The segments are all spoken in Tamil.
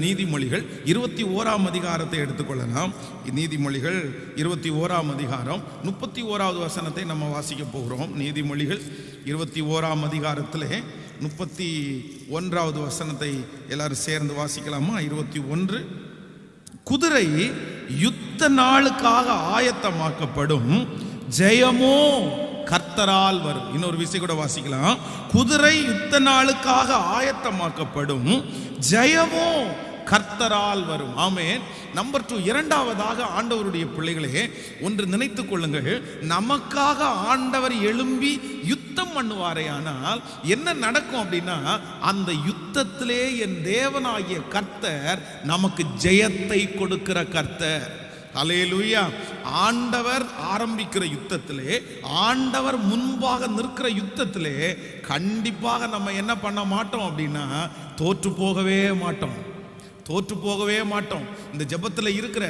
நீதிமொழிகள் இருபத்தி ஓராம் அதிகாரத்தை எடுத்துக்கொள்ளலாம். நீதிமொழிகள் இருபத்தி ஓராம் அதிகாரம் முப்பத்தி ஓராவது வசனத்தை நம்ம வாசிக்க போகிறோம். நீதிமொழிகள் இருபத்தி ஓராம் அதிகாரத்தில் முப்பத்தி ஒன்றாவது வசனத்தை எல்லாரும் சேர்ந்து வாசிக்கலாமா? இருபத்தி ஒன்று குதிரை யுத்த நாளுக்காக ஆயத்தமாக்கப்படும் ஜெயமோ கர்த்தரால் வரும். இன்னொரு விஷயம் கூட வாசிக்கலாம். குதிரை யுத்த நாளுக்காக ஆயத்தமாக்கப்படும் ஜெயமோ கர்த்தரால் வரும். ஆமேன். நம்பர் டூ இரண்டாவதாக ஆண்டவருடைய பிள்ளைகளே ஒன்று நினைத்து கொள்ளுங்கள். நமக்காக ஆண்டவர் எழும்பி யுத்தம் பண்ணுவாரே ஆனால் என்ன நடக்கும் அப்படின்னா அந்த யுத்தத்திலே என் தேவனாகிய கர்த்தர் நமக்கு ஜெயத்தை கொடுக்கிற கர்த்தர். அலையலூயா ஆண்டவர் ஆரம்பிக்கிற யுத்தத்திலே ஆண்டவர் முன்பாக நிற்கிற யுத்தத்திலே கண்டிப்பாக நம்ம என்ன பண்ண மாட்டோம் அப்படின்னா தோற்று போகவே மாட்டோம். தோற்று போகவே மாட்டோம். இந்த ஜெபத்தில் இருக்கிற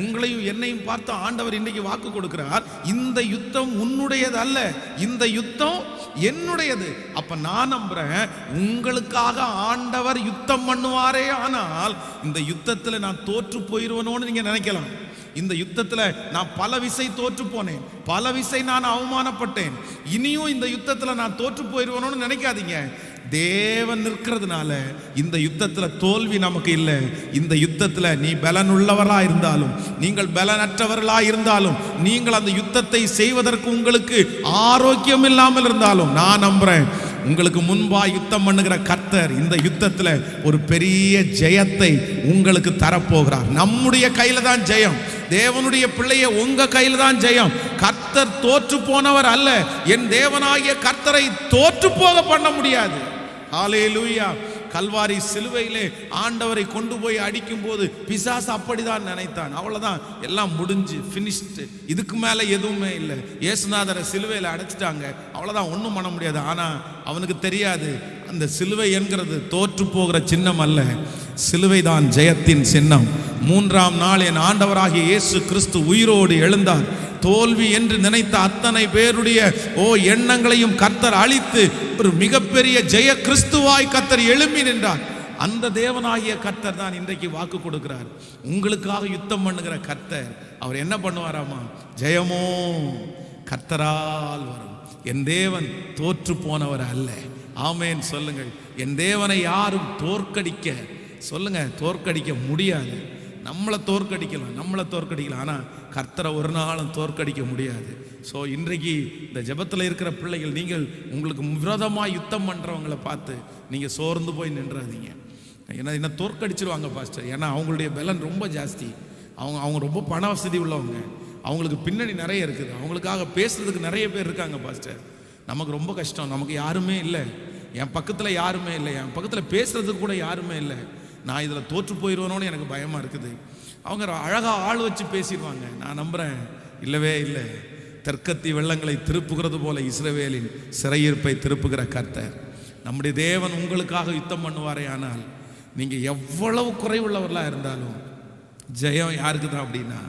உங்களையும் என்னையும் பார்த்து ஆண்டவர் இன்னைக்கு வாக்கு கொடுக்கிறார். இந்த யுத்தம் உன்னுடையது அல்ல இந்த யுத்தம் என்னுடையது. அப்ப நான் நம்புறேன் உங்களுக்காக ஆண்டவர் யுத்தம் பண்ணுவாரே ஆனால் இந்த யுத்தத்தில் நான் தோற்று போயிருவனோன்னு நீங்க நினைக்கலாம். இந்த யுத்தத்தில் நான் பல விசை தோற்று போனேன். பல விசை நான் அவமானப்பட்டேன். இனியும் இந்த யுத்தத்தில் நான் தோற்று போயிருவனோன்னு நினைக்காதீங்க. தேவன் நிற்கிறதுனால இந்த யுத்தத்தில் தோல்வி நமக்கு இல்லை. இந்த யுத்தத்தில் நீ பலன் இருந்தாலும் நீங்கள் பலனற்றவர்களாக இருந்தாலும் நீங்கள் அந்த யுத்தத்தை செய்வதற்கு உங்களுக்கு ஆரோக்கியம் இல்லாமல் இருந்தாலும் நான் நம்புறேன் உங்களுக்கு முன்பா யுத்தம் பண்ணுகிற கர்த்தர் இந்த யுத்தத்தில் ஒரு பெரிய ஜெயத்தை உங்களுக்கு தரப்போகிறார். நம்முடைய கையில் தான் ஜெயம். தேவனுடைய பிள்ளைய உங்க கையில் தான் ஜெயம். கர்த்தர் தோற்று போனவர் அல்ல. என் தேவனாகிய கர்த்தரை தோற்று போக பண்ண முடியாது. ஹalleluya. கல்வாரி சிலுவையிலே ஆண்டவரை கொண்டு போய் அடிக்கும் போது பிசாசு அப்படிதான் நினைத்தான். அவ்வளவுதான். எல்லாம் முடிஞ்சு ஃபினிஷ்டு இதுக்கு மேல எதுவுமே இல்லை. இயேசுநாதரை சிலுவையில் அடைச்சிட்டாங்க. அவ்வளவுதான். ஒன்றும் பண்ண முடியாது. ஆனா அவனுக்கு தெரியாது. அந்த சிலுவை என்கிறது தோற்று போகிற சின்னம் அல்ல. சிலுவைதான் ஜெயத்தின் சின்னம். மூன்றாம் நாள் என் ஆண்டவராகிய இயேசு கிறிஸ்து உயிரோடு எழுந்தார். தோல்வி என்று நினைத்த அத்தனை பேருடைய ஓ எண்ணங்களையும் கர்த்தர் அழித்து ஒரு மிகப்பெரிய ஜெய கிறிஸ்துவாய் கர்த்தர் எழும்பி நின்றார். அந்த தேவனாகிய கர்த்தர் தான் இன்றைக்கு வாக்கு கொடுக்கிறார். உங்களுக்காக யுத்தம் பண்ணுகிற கர்த்தர் அவர் என்ன பண்ணுவாராமா? ஜெயமோ கர்த்தரால் வரும். என் தேவன் தோற்று போனவர் அல்ல. ஆமேன். சொல்லுங்கள். என் தேவனை யாரும் தோற்கடிக்க சொல்லுங்க தோற்கடிக்க முடியாது. நம்மளை தோற்கடிக்கலாம் நம்மளை தோற்கடிக்கலாம். ஆனால் கர்த்தரை ஒரு நாளும் தோற்கடிக்க முடியாது. ஸோ இன்றைக்கு இந்த ஜெபத்தில் இருக்கிற பிள்ளைகள் நீங்கள் உங்களுக்கு விரோதமாக யுத்தம் பண்ணுறவங்களை பார்த்து நீங்கள் சோர்ந்து போய் நின்றாதீங்க. ஏன்னா என்ன தோற்கடிச்சிருவாங்க பாஸ்டர்? ஏன்னா அவங்களுடைய பலன் ரொம்ப ஜாஸ்தி. அவங்க அவங்க ரொம்ப பண வசதி உள்ளவங்க. அவங்களுக்கு பின்னணி நிறைய இருக்குது. அவங்களுக்காக பேசுறதுக்கு நிறைய பேர் இருக்காங்க பாஸ்டர். நமக்கு ரொம்ப கஷ்டம். நமக்கு யாருமே இல்லை. என் பக்கத்தில் யாருமே இல்லை. என் பக்கத்தில் பேசுகிறதுக்கு கூட யாருமே இல்லை. நான் இதில் தோற்று போயிடுவேனோன்னு எனக்கு பயமாக இருக்குது. அவங்க அழகாக ஆள் வச்சு பேசிடுவாங்க. நான் நம்புகிறேன் இல்லவே இல்லை. தெற்கத்தி வெள்ளங்களை திருப்புகிறது போல இஸ்ரவேலின் சிறையிருப்பை திருப்புகிற கர்த்தர். நம்முடைய தேவன் உங்களுக்காக யுத்தம் பண்ணுவாரே ஆனால் நீங்கள் எவ்வளவு குறைவுள்ளவர்களாக இருந்தாலும் ஜெயம் யாருக்கு தான் அப்படின்னா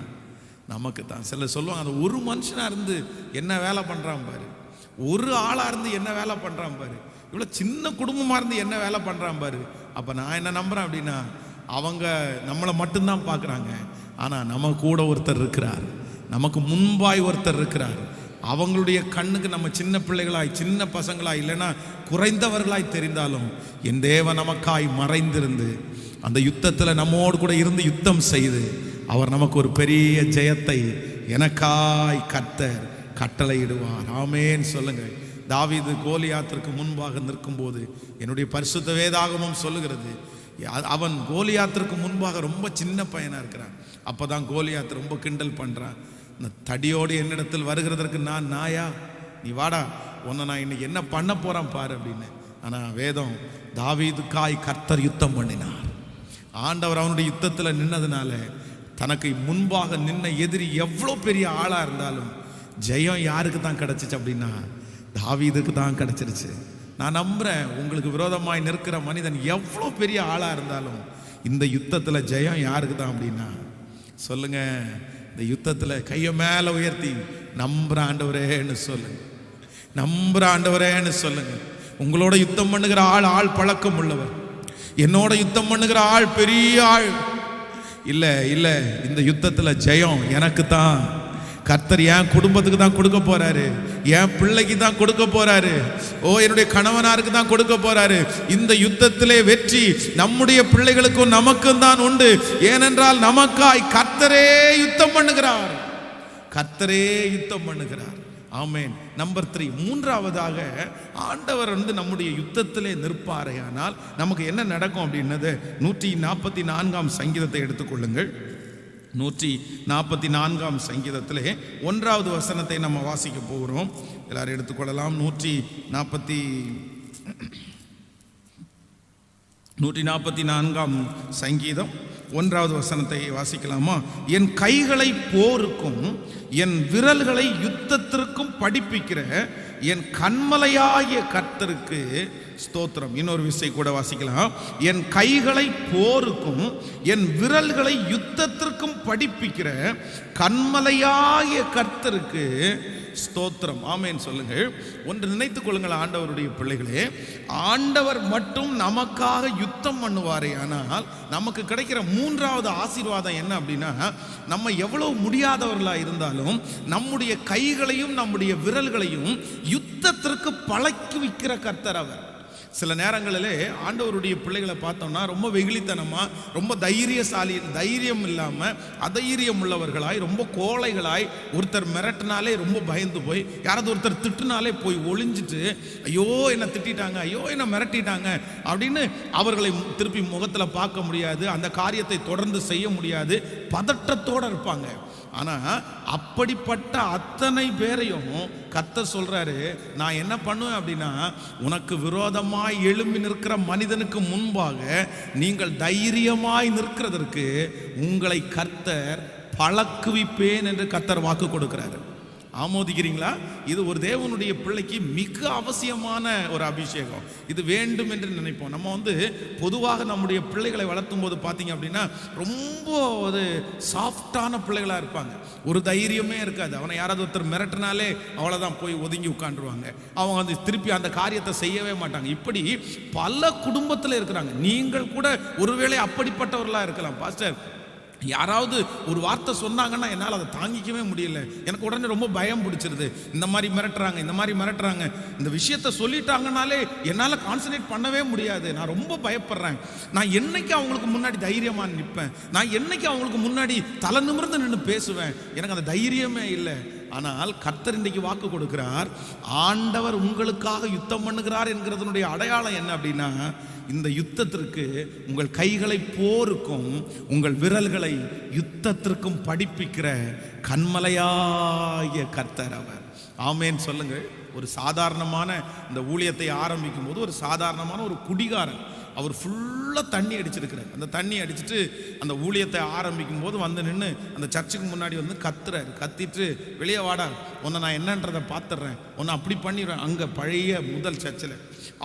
நமக்கு தான் சில சொல்லுவாங்க அந்த ஒரு மனுஷனாக இருந்து என்ன வேலை பண்ணுறான் பாரு. ஒரு ஆளாக இருந்து என்ன வேலை பண்ணுறான் பாரு. இவ்வளோ சின்ன குடும்பமாக இருந்து என்ன வேலை பண்ணுறான் பாரு. அப்போ நான் என்ன நம்புகிறேன் அப்படின்னா அவங்க நம்மளை மட்டும்தான் பார்க்குறாங்க ஆனால் நம்ம கூட ஒருத்தர் இருக்கிறார். நமக்கு முன்பாய் ஒருத்தர் இருக்கிறார். அவங்களுடைய கண்ணுக்கு நம்ம சின்ன பிள்ளைகளாய் சின்ன பசங்களாய் இல்லைன்னா குறைந்தவர்களாய் தெரிந்தாலும் என் தேவ நமக்காய் மறைந்திருந்து அந்த யுத்தத்தில் நம்மோடு கூட இருந்து யுத்தம் செய்து அவர் நமக்கு ஒரு பெரிய ஜெயத்தை எனக்காய் கத்தர் கட்டளையிடுவார். ஆமேன்னு சொல்லுங்கள். தாவீது கோலியாத்திற்கு முன்பாக நிற்கும்போது என்னுடைய பரிசுத்த வேதாகமும் சொல்லுகிறது. அவன் கோலியாத்திற்கு முன்பாக ரொம்ப சின்ன பையனாக இருக்கிறான். அப்போ தான் கோலியாத்து ரொம்ப கிண்டல் பண்ணுறான் இந்த தடியோடு என்னிடத்தில் வருகிறதற்கு நான் நாயா? நீ வாடா. உன்னை நான் இன்னைக்கு என்ன பண்ண போகிறான் பாரு அப்படின்னு. ஆனால் வேதம் தாவீதுக்காய் கர்த்தர் யுத்தம் பண்ணினார். ஆண்டவர் அவனுடைய யுத்தத்தில் நின்னதுனால தனக்கு முன்பாக நின்ன எதிரி எவ்வளோ பெரிய ஆளாக இருந்தாலும் ஜெயம் யாருக்கு தான் கிடச்சிச்சு அப்படின்னா தாவீதுக்கு தான் கிடச்சிருச்சு. நான் நம்புகிறேன் உங்களுக்கு விரோதமாய் நிற்கிற மனிதன் எவ்வளோ பெரிய ஆளாக இருந்தாலும் இந்த யுத்தத்தில் ஜெயம் யாருக்கு தான் அப்படின்னா சொல்லுங்கள் இந்த யுத்தத்தில் கையை மேலே உயர்த்தி நம்புகிற ஆண்டவரேன்னு சொல்லுங்கள் நம்புகிற ஆண்டவரேன்னு சொல்லுங்கள் உங்களோட யுத்தம் பண்ணுகிற ஆள் ஆள் பழக்கம் உள்ளவர். என்னோட யுத்தம் பண்ணுகிற ஆள் பெரிய ஆள். இல்லை இல்லை இந்த யுத்தத்தில் ஜெயம் எனக்கு தான். கர்த்தர் என் குடும்பத்துக்கு தான் கொடுக்க போறாரு. என் பிள்ளைக்கு தான் கொடுக்க போறாரு. ஓ என்னுடைய கணவனாருக்கு தான் கொடுக்க போறாரு. இந்த யுத்தத்திலே வெற்றி நம்முடைய பிள்ளைகளுக்கும் நமக்கும் தான் உண்டு. ஏனென்றால் நமக்காய் கர்த்தரே யுத்தம் பண்ணுகிறார். கர்த்தரே யுத்தம் பண்ணுகிறார். ஆமேன். Number three. மூன்றாவதாக ஆண்டவர் வந்து நம்முடைய யுத்தத்திலே நிற்பாரையானால் நமக்கு என்ன நடக்கும் அப்படின்னது? நூற்றி நாற்பத்தி நான்காம் சங்கீதத்தை எடுத்துக்கொள்ளுங்கள் நூற்றி நாற்பத்தி நான்காம் சங்கீதத்திலே ஒன்றாவது வசனத்தை நம்ம வாசிக்க போகிறோம். எல்லாரும் எடுத்துக்கொள்ளலாம். நூற்றி நாற்பத்தி நூற்றி நாற்பத்தி நான்காம் சங்கீதம் ஒன்றாவது வசனத்தை வாசிக்கலாமா? என் கைகளை போருக்கும் என் விரல்களை யுத்தத்திற்கும் படிப்பிக்கிற என் கண்மலையாகிய கர்த்தருக்கு ஸ்தோத்திரம். இன்னொரு விசை கூட வாசிக்கலாம். என் கைகளை போருக்கும் என் விரல்களை யுத்தத்திற்கும் படிப்பிக்கிற கண்மலையாகிய கர்த்தருக்கு ஸ்தோத்திரம். ஆமேன் சொல்லுங்கள். ஒன்று நினைத்துக் கொள்ளுங்கள் ஆண்டவருடைய பிள்ளைகளே. ஆண்டவர் மட்டும் நமக்காக யுத்தம் பண்ணுவாரே. ஆனால் நமக்கு கிடைக்கிற மூன்றாவது ஆசீர்வாதம் என்ன அப்படின்னா நம்ம எவ்வளவு முடியாதவர்களாக இருந்தாலும் நம்முடைய கைகளையும் நம்முடைய விரல்களையும் யுத்தத்திற்கு பழக்கி வைக்கிற கர்த்தர் அவர். சில நேரங்களிலே ஆண்டவருடைய பிள்ளைகளை பார்த்தோம்னா ரொம்ப வெகுளித்தனமாக ரொம்ப தைரியசாலி தைரியம் இல்லாமல் அதைரியம் உள்ளவர்களாய் ரொம்ப கோழைகளாய் ஒருத்தர் மிரட்டினாலே ரொம்ப பயந்து போய் யாராவது ஒருத்தர் திட்டுனாலே போய் ஒளிஞ்சிட்டு ஐயோ என்னை திட்டாங்க ஐயோ என்னை மிரட்டிட்டாங்க அப்படின்னு அவர்களை திருப்பி முகத்தில் பார்க்க முடியாது அந்த காரியத்தை தொடர்ந்து செய்ய முடியாது பதட்டத்தோட இருப்பாங்க. ஆனா அப்படிப்பட்ட அத்தனை பேரையும் கத்த சொல்றாரு நான் என்ன பண்ணுவேன் அப்படின்னா உனக்கு விரோதமாய் எழும்பி நிற்கிற மனிதனுக்கு முன்பாக நீங்கள் தைரியமாய் நிற்கிறதற்கு உங்களை கர்த்தர் பழக்குவிப்பேன் என்று கத்தர் வாக்கு கொடுக்கிறாரு. ஆமோதிக்கிறீங்களா? இது ஒரு தேவனுடைய பிள்ளைக்கு மிக அவசியமான ஒரு அபிஷேகம். இது வேண்டும் என்று நினைப்போம். நம்ம வந்து பொதுவாக நம்முடைய பிள்ளைகளை வளர்த்தும் போது பார்த்தீங்க அப்படின்னா ரொம்ப ஒரு சாஃப்டான பிள்ளைகளாக இருப்பாங்க. ஒரு தைரியமே இருக்காது. அவனை யாராவது ஒருத்தர் மிரட்டினாலே அவ்வளோதான் போய் ஒதுங்கி உட்காந்துருவாங்க. அவங்க வந்து திருப்பி அந்த காரியத்தை செய்யவே மாட்டாங்க. இப்படி பல குடும்பத்தில் இருக்கிறாங்க. நீங்கள் கூட ஒருவேளை அப்படிப்பட்டவர்களாக இருக்கலாம். பாஸ்டர் யாராவது ஒரு வார்த்தை சொன்னாங்கன்னா என்னால் அதை தாங்கிக்கவே முடியல. எனக்கு உடனே ரொம்ப பயம் பிடிச்சிருது. இந்த மாதிரி மிரட்டுறாங்க இந்த மாதிரி மிரட்டுறாங்க. இந்த விஷயத்த சொல்லிட்டாங்கனாலே என்னால் கான்சன்ட்ரேட் பண்ணவே முடியாது. நான் ரொம்ப பயப்படுறேன். நான் என்னைக்கு அவங்களுக்கு முன்னாடி தைரியமாக நிற்பேன்? நான் என்னைக்கு அவங்களுக்கு முன்னாடி தலை நிமிர்ந்து நின்று பேசுவேன்? எனக்கு அந்த தைரியமே இல்லை. ஆனால் கர்த்தர் இன்றைக்கு வாக்கு கொடுக்கிறார் ஆண்டவர் உங்களுக்காக யுத்தம் பண்ணுகிறார் என்கிறதனுடைய அடையாளம் என்ன அப்படின்னா இந்த யுத்தத்திற்கு உங்கள் கைகளை போருக்கும் உங்கள் விரல்களை யுத்தத்திற்கும் படிப்பிக்கிற கண்மலையாய கர்த்தர் அவர். ஆமேன்னு சொல்லுங்கள். ஒரு சாதாரணமான இந்த ஊழியத்தை ஆரம்பிக்கும் போது ஒரு சாதாரணமான ஒரு குடிகாரன் அவர் ஃபுல்லாக தண்ணி அடிச்சிருக்கிறார். அந்த தண்ணி அடிச்சிட்டு அந்த ஊழியத்தை ஆரம்பிக்கும் போது வந்து நின்று அந்த சர்ச்சுக்கு முன்னாடி வந்து கத்துறாரு. கத்திட்டு வெளியே வாடா. உன்னை நான் என்னன்றதை பார்த்துடுறேன் உன்னை அப்படி பண்ணிடுறேன் அங்கே பழைய முதல் சர்ச்சில்.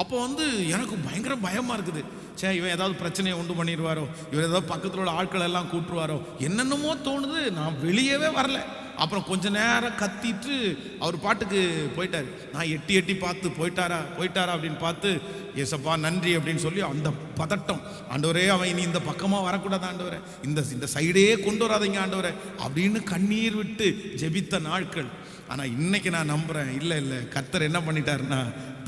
அப்போ வந்து எனக்கு பயங்கர பயமாக இருக்குது. சே இவன் ஏதாவது பிரச்சனையை உண்டு பண்ணிடுவாரோ? இவர் ஏதாவது பக்கத்தில் உள்ள ஆட்கள் எல்லாம் கூட்டுருவாரோ? என்னென்னமோ தோணுது. நான் வெளியவே வரல. அப்புறம் கொஞ்ச நேரம் கத்திட்டு அவர் பாட்டுக்கு போயிட்டார். நான் எட்டி எட்டி பார்த்து போயிட்டாரா போயிட்டாரா அப்படின்னு பார்த்து ஏசப்பா நன்றி அப்படின்னு சொல்லி அந்த பதட்டம். ஆண்டவரே அவன் இனி இந்த பக்கமாக வரக்கூடாது ஆண்டவரே. இந்த இந்த சைடே கொண்டு வராதீங்க ஆண்டவரே அப்படின்னு கண்ணீர் விட்டு ஜெபித்த நாட்கள். ஆனால் இன்னைக்கு நான் நம்புகிறேன் இல்லை இல்லை. கர்த்தர் என்ன பண்ணிட்டாருன்னா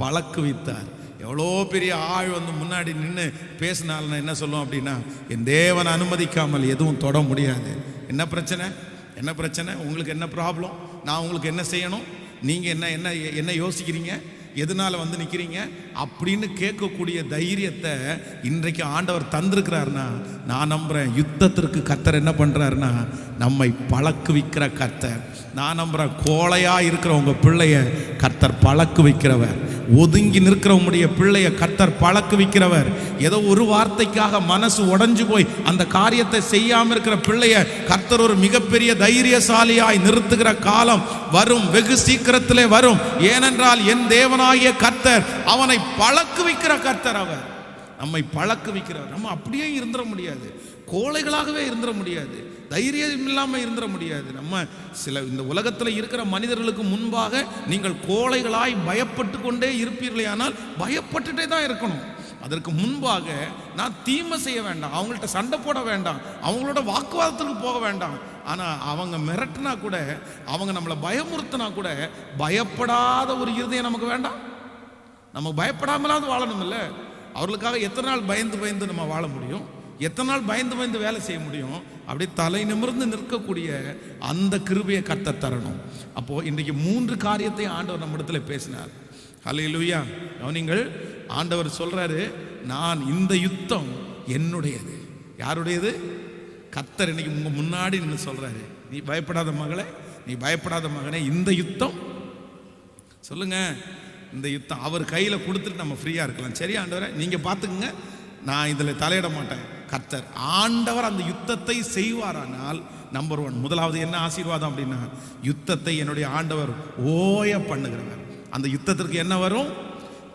பழக்குவித்தார் எவ்வளோ பெரிய ஆள் வந்து முன்னாடி நின்று பேசினாலும் என்ன சொல்லுவோம் அப்படின்னா என் தேவன் அனுமதிக்காமல் எதுவும் தொட முடியாது. என்ன பிரச்சனை? என்ன பிரச்சனை? உங்களுக்கு என்ன ப்ராப்ளம் நான் உங்களுக்கு என்ன செய்யணும்? நீங்கள் என்ன என்ன என்ன யோசிக்கிறீங்க? எதனால வந்து நிற்கிறீங்க அப்படின்னு கேட்கக்கூடிய தைரியத்தை இன்றைக்கு ஆண்டவர் தந்திருக்கிறாருன்னா நான் நம்புகிறேன் யுத்தத்திற்கு கத்தர் என்ன பண்ணுறாருன்னா நம்மை பழக்குவிக்கிற கத்தர் நான் நம்புகிறேன் கோழையாக இருக்கிற உங்கள் பிள்ளைய கத்தர் பழக்கு வைக்கிறவர் ஒதுங்கி நிற்கிற உம்முடைய பிள்ளைய கத்தர் பழக்கு வைக்கிறவர் ஏதோ ஒரு வார்த்தைக்காக மனசு உடஞ்சு போய் அந்த காரியத்தை செய்யாம இருக்கிற பிள்ளைய கர்த்தர் ஒரு மிகப்பெரிய தைரியசாலியாய் நிறுத்துகிற காலம் வரும் வெகு சீக்கிரத்திலே வரும். ஏனென்றால் என் தேவனாகிய கர்த்தர் அவனை பழக்கு வைக்கிற கர்த்தர் அவர். நம்மை பழக்கு வைக்கிறவர் நம்ம அப்படியே இருந்துட முடியாது. கோழைகளாகவே இருந்துட முடியாது. தைரியம் இல்லாமல் இருந்துட முடியாது. நம்ம சில இந்த உலகத்தில் இருக்கிற மனிதர்களுக்கு முன்பாக நீங்கள் கோழைகளாய் பயப்பட்டு கொண்டே இருப்பீர்களே ஆனால் பயப்பட்டுட்டே தான் இருக்கணும். அதற்கு முன்பாக நான் தீமை செய்ய வேண்டாம். அவங்கள்ட்ட சண்டை போட வேண்டாம். அவங்களோட வாக்குவாதத்துக்கு போக வேண்டாம். ஆனால் அவங்க மிரட்டினா கூட அவங்க நம்மளை பயமுறுத்தினா கூட பயப்படாத ஒரு இருதயம் நமக்கு வேண்டாம். நம்ம பயப்படாமலாவது வாழணும் இல்லை அவர்களுக்காக எத்தனை நாள் பயந்து பயந்து நம்ம வாழ முடியும்? எத்தனை நாள் பயந்து பயந்து வேலை செய்ய முடியும்? அப்படியே தலை நிமிர்ந்து நிற்கக்கூடிய அந்த கிருபையை கத்த தரணும். அப்போது இன்றைக்கு மூன்று காரியத்தை ஆண்டவர் நம்மிடத்துல பேசினார். ஹalleluya. கவனிங்கள் ஆண்டவர் சொல்கிறாரு நான் இந்த யுத்தம் என்னுடையது. யாருடையது? கத்தர் இன்னைக்கு உங்கள் முன்னாடி நின்று சொல்கிறாரு நீ பயப்படாத மகளே நீ பயப்படாத மகனே இந்த யுத்தம் சொல்லுங்க. இந்த யுத்தம் அவர் கையில் கொடுத்துட்டு நம்ம ஃப்ரீயாக இருக்கலாம். சரி ஆண்டவரை நீங்கள் பார்த்துக்குங்க நான் இதில் தலையிட மாட்டேன். கர்த்தர் ஆண்டவர் அந்த யுத்தத்தை செய்வாரானால் நம்பர் ஒன் முதலாவது என்ன ஆசீர்வாதம் அப்படின்னா யுத்தத்தை என்னுடைய ஆண்டவர் ஓய பண்ணுகிறவர். அந்த யுத்தத்திற்கு என்ன வரும்?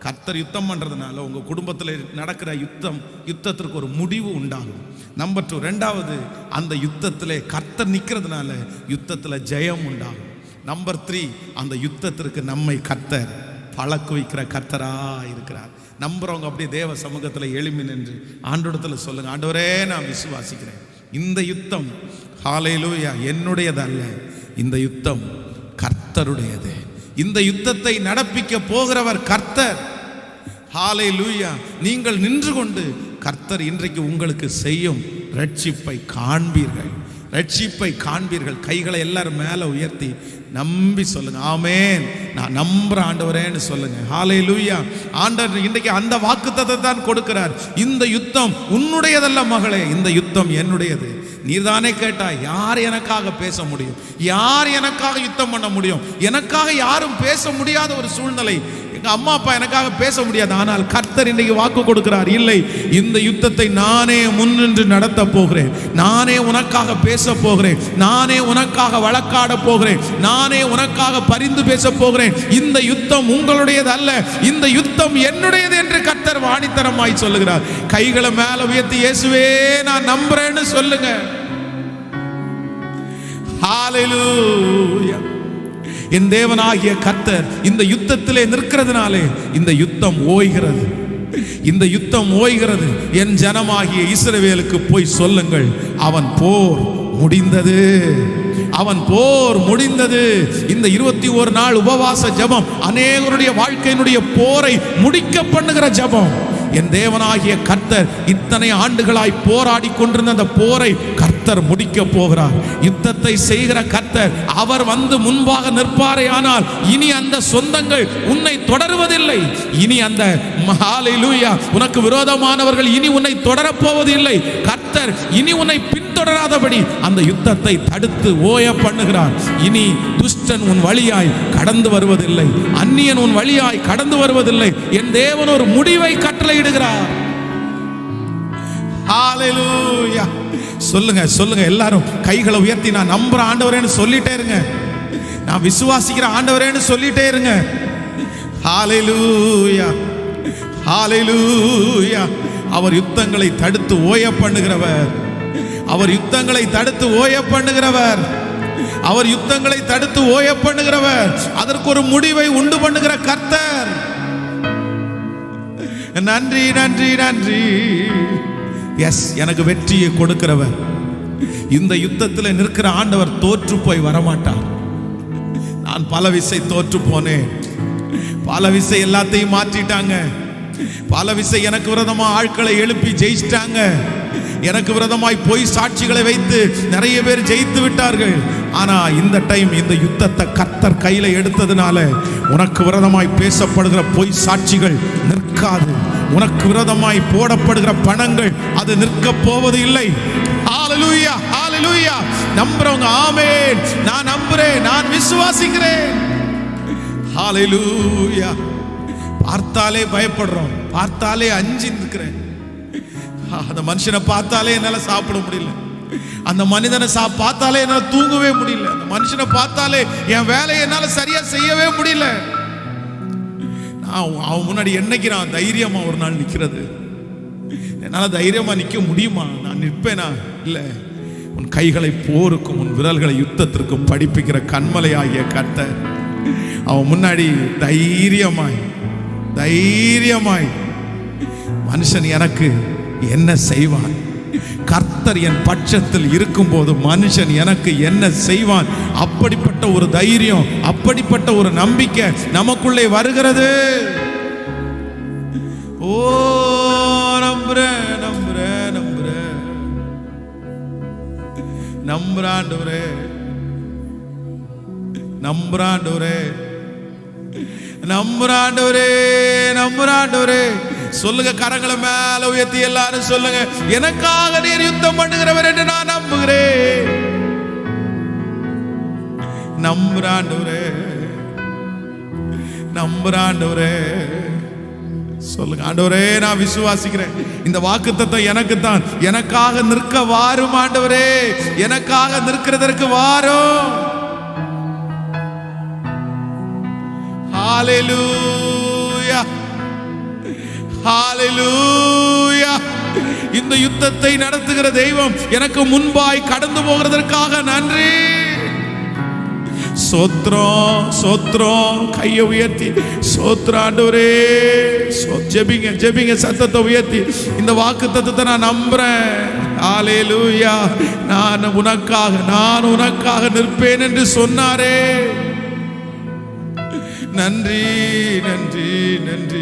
கர்த்தர் யுத்தம் பண்ணுறதுனால உங்கள் குடும்பத்தில் நடக்கிற யுத்தம் யுத்தத்திற்கு ஒரு முடிவு உண்டாகும். நம்பர் டூ ரெண்டாவது அந்த யுத்தத்தில் கர்த்தர் நிற்கிறதுனால யுத்தத்தில் ஜெயம் உண்டாகும். நம்பர் த்ரீ அந்த யுத்தத்திற்கு நம்மை கர்த்தர் பழக்கு வைக்கிற கர்த்தரா இருக்கிறார். நம்புறவங்க அப்படியே தேவ சமூகத்தில் எழுமி நின்று ஆண்டோடத்தில் சொல்லுங்க ஆண்டவரே நான் விசுவாசிக்கிறேன். இந்த யுத்தம் ஹாலேலூயா என்னுடையதல்ல. இந்த யுத்தம் கர்த்தருடையது. இந்த யுத்தத்தை நடப்பிக்க போகிறவர் கர்த்தர். ஹாலை லூயா நீங்கள் நின்று கொண்டு கர்த்தர் இன்றைக்கு உங்களுக்கு செய்யும் ரட்சிப்பை காண்பீர்கள். ரட்சிப்பை காண்பீர்கள். கைகளை எல்லாரும் மேலே உயர்த்தி நம்பி சொல்லுங்க. ஆமேன். நான் நம்புற ஆண்டவரேன்னு சொல்லுங்க. ஹாலே லூயா ஆண்டவர் இன்றைக்கு அந்த வாக்குத்தத்தை தான் கொடுக்கிறார். இந்த யுத்தம் உன்னுடையதல்ல மகளே. இந்த யுத்தம் என்னுடையது. நீதானே கேட்டா யார் எனக்காக பேச முடியும்? யார் எனக்காக யுத்தம் பண்ண முடியும்? எனக்காக யாரும் பேச முடியாத ஒரு சூழ்நிலை எங்க அம்மா அப்பா எனக்காக பேச முடியாது. ஆனால் கர்த்தர் இன்னைக்கு வாக்கு கொடுக்கிறார். இல்லை இந்த யுத்தத்தை நானே முன்னின்று நடத்த போகிறேன். நானே உனக்காக பேச போகிறேன். நானே உனக்காக வழக்காட போகிறேன். நானே உனக்காக பரிந்து பேச போகிறேன். இந்த யுத்தம் உங்களுடையது அல்ல இந்த யுத்தம் என்னுடையது என்று கர்த்தர் வாணித்தரமாய் சொல்லுகிறார். கைகளை மேல உயர்த்தி இயேசுவே நான் நம்புறேன்னு சொல்லுங்க. Hallelujah. என் தேவனாகிய கர்த்தர் இந்த யுத்தத்திலே நிற்கிறதுனாலே இந்த யுத்தம் ஓய்கிறது. இந்த யுத்தம் ஓய்கிறது. என் ஜனமாகிய இஸ்ரவேலுக்கு போய் சொல்லுங்கள். அவன் போர் முடிந்தது. அவன் போர் முடிந்தது. இந்த இருபத்தி ஒரு நாள் உபவாச ஜெபம் அநேகருடைய வாழ்க்கையினுடைய போரை முடிக்க பண்ணுகிற ஜெபம். என் தேவனாகிய கர்த்தர் இத்தனை ஆண்டுகளாய் போராடி கொண்டிருந்த அந்த போரை கர்த்தர் முடிக்க போகிறார். யுத்தத்தை செய்கிற கர்த்தர் அவர் வந்து முன்பாக நிற்பாரே ஆனால் இனி அந்த சொந்தங்கள் உன்னை தொடருவதில்லை. இனி அந்த மஹாலிலூயா உனக்கு விரோதமானவர்கள் இனி உன்னை தொடரப்போவதில்லை கர்த்தர் இனி உன்னை பின்தொடராதபடி அந்த யுத்தத்தை தடுத்து ஓய பண்ணுகிறார். இனி துஷ்டன் உன் வழியாய் கடந்து வருவதில்லை. அந்நியன் உன் வழியாய் கடந்து வருவதில்லை. என் தேவன் ஒரு முடிவை கட்டளையிடுகிறார். Hallelujah. சொல்லுங்க சொல்லுங்க எல்லாரும். கைகளை உயர்த்தி நான் நம்புற ஆண்டவரேன்னு சொல்லிட்டே இருங்க. நான் விசுவாசிக்கிற ஆண்டவரேன்னு சொல்லிட்டே இருங்க. ஹalleluya ஹாலைலூயா அவர் யுத்தங்களை தடுத்து ஓய பண்ணுகிறவர். அவர் யுத்தங்களை தடுத்து ஓய பண்ணுகிறவர். அவர் யுத்தங்களை தடுத்து ஓய பண்ணுகிறவர். அதற்கு ஒரு முடிவை உண்டு பண்ணுகிற கர்த்தர். நன்றி நன்றி நன்றி. எஸ் எனக்கு வெற்றியை கொடுக்கிறவர். இந்த யுத்தத்தில் நிற்கிற ஆண்டவர் தோற்று போய் வரமாட்டார். நான் பல விசை தோற்று போனேன். பல விசை எல்லாத்தையும் மாற்றிட்டாங்க. பல விசை எனக்கு விரதமா ஆட்களை எழுப்பி ஜெயிச்சிட்டாங்க. எனக்கு விரதமாய் பொய் சாட்சிகளை வைத்து நிறைய பேர் ஜெயித்து விட்டார்கள். ஆனா இந்த டைம் இந்த யுத்தத்தை கத்தர் கையில எடுத்ததுனால உனக்கு விரதமாய் பேசப்படுகிற பொய் சாட்சிகள் நிற்காது. உனக்கு விரோதமாய் போடப்படுகிற பணங்கள் அது நிற்க போவது இல்லை ஹalleluya ஹalleluya நம்புறவங்க ஆமேன். நான் நம்புறேன் நான் விசுவாசிக்கிறேன். ஹalleluya பார்த்தாலே பயப்படுறோம் பார்த்தாலே அஞ்சி நிற்கிறேன் அந்த மனுஷனை பார்த்தாலே என்னால சாப்பிட முடியல. அந்த மனிதனை சா பார்த்தாலே என்னால தூங்கவே முடியல. அந்த மனுஷனை பார்த்தாலே என் வேலையை என்னால சரியா செய்யவே முடியல. அவன் அவன் முன்னாடி என்னைக்கு நான் தைரியமா ஒரு நாள் நிக்கிறது? என்னால தைரியமா நிக்க முடியுமா? நான் நிற்பேனா? இல்ல. உன் கைகளை போருக்கும் உன் விரல்களை யுத்தத்திற்கும் படிப்பிக்கிற கண்மலையாகிய கத்த அவன் முன்னாடி தைரியமாய் தைரியமாய் மனுஷன் எனக்கு என்ன செய்வான்? கர்த்தர் என் பட்சத்தில் இருக்கும்போது மனுஷன் எனக்கு என்ன செய்வான்? அப்படிப்பட்ட ஒரு தைரியம் அப்படிப்பட்ட ஒரு நம்பிக்கை நமக்குள்ளே வருகிறது. ஓ நம்புறேன் நம்புறேன் நம்புறேன் நம்புறாண்டவரே. நம்புறாண்டவரே. நம்புறாண்டவரே நம்புறாண்டவரே. சொல்லுங்க கரங்களை மேல உயர்த்தி எல்லாரும் சொல்லுங்க. எனக்காக நீர் யுத்தம் பண்ணுகிறவர் என்று நான் நம்புகிறேன். நம்புறாண்டவரே நம்புறாண்டவரே. சொல்லுங்க ஆண்டவரே நான் விசுவாசிக்கிறேன். இந்த வாக்குத்தத்தை எனக்கு தான் எனக்காக நிற்க வாரும் ஆண்டவரே. எனக்காக நிற்கிறதற்கு வாரும். ஹalleluya. ஹalleluya இந்த யுத்தத்தை நடத்துகிற தெய்வம் எனக்கு முன்பாய் கடந்து போகிறதற்காக நன்றி. சோத்ரம் சோத்ரம் கையை உயர்த்தி. சோத்ராண்டவரே ஜெபிங்க ஜெபிங்க சத்தத்தை உயர்த்தி. இந்த வாக்கு தத்துவத்தை நான் நம்புறேன். ஆலேலூயா நான் உனக்காக நான் உனக்காக நிற்பேன் என்று சொன்னாரே. நன்றி நன்றி நன்றி.